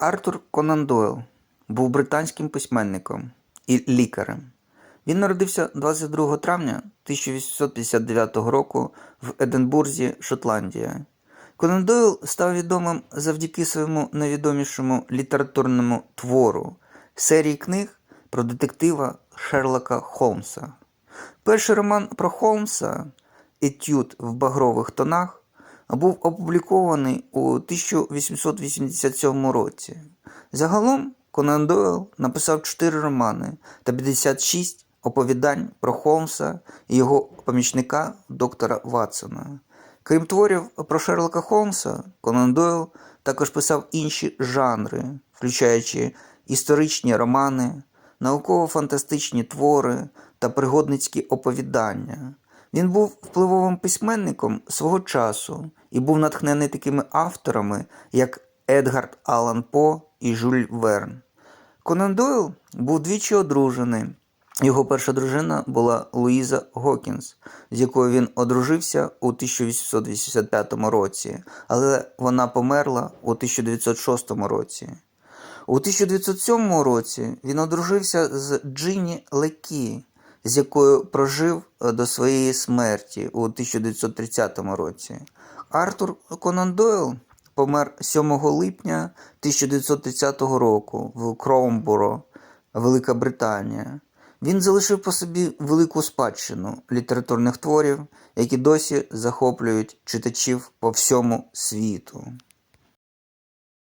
Артур Конан Дойл був британським письменником і лікарем. Він народився 22 травня 1859 року в Единбурзі, Шотландія. Конан Дойл став відомим завдяки своєму найвідомішому літературному твору серії книг про детектива Шерлока Холмса. Перший роман про Холмса Етюд в багрових тонах був опублікований у 1887 році. Загалом Конан Дойл написав 4 романи та 56 оповідань про Холмса і його помічника доктора Ватсона. Крім творів про Шерлока Холмса, Конан Дойл також писав інші жанри, включаючи історичні романи, науково-фантастичні твори та пригодницькі оповідання. Він був впливовим письменником свого часу і був натхнений такими авторами, як Едгард Аллан По і Жюль Верн. Конан Дойл був двічі одружений. Його перша дружина була Луїза Гокінс, з якою він одружився у 1885 році, але вона померла у 1906 році. У 1907 році він одружився з Джині Лекі, з якою прожив е, до своєї смерті у 1930 році. Артур Конан Дойл помер 7 липня 1930 року в Кроумборо, Велика Британія. Він залишив по собі велику спадщину літературних творів, які досі захоплюють читачів по всьому світу.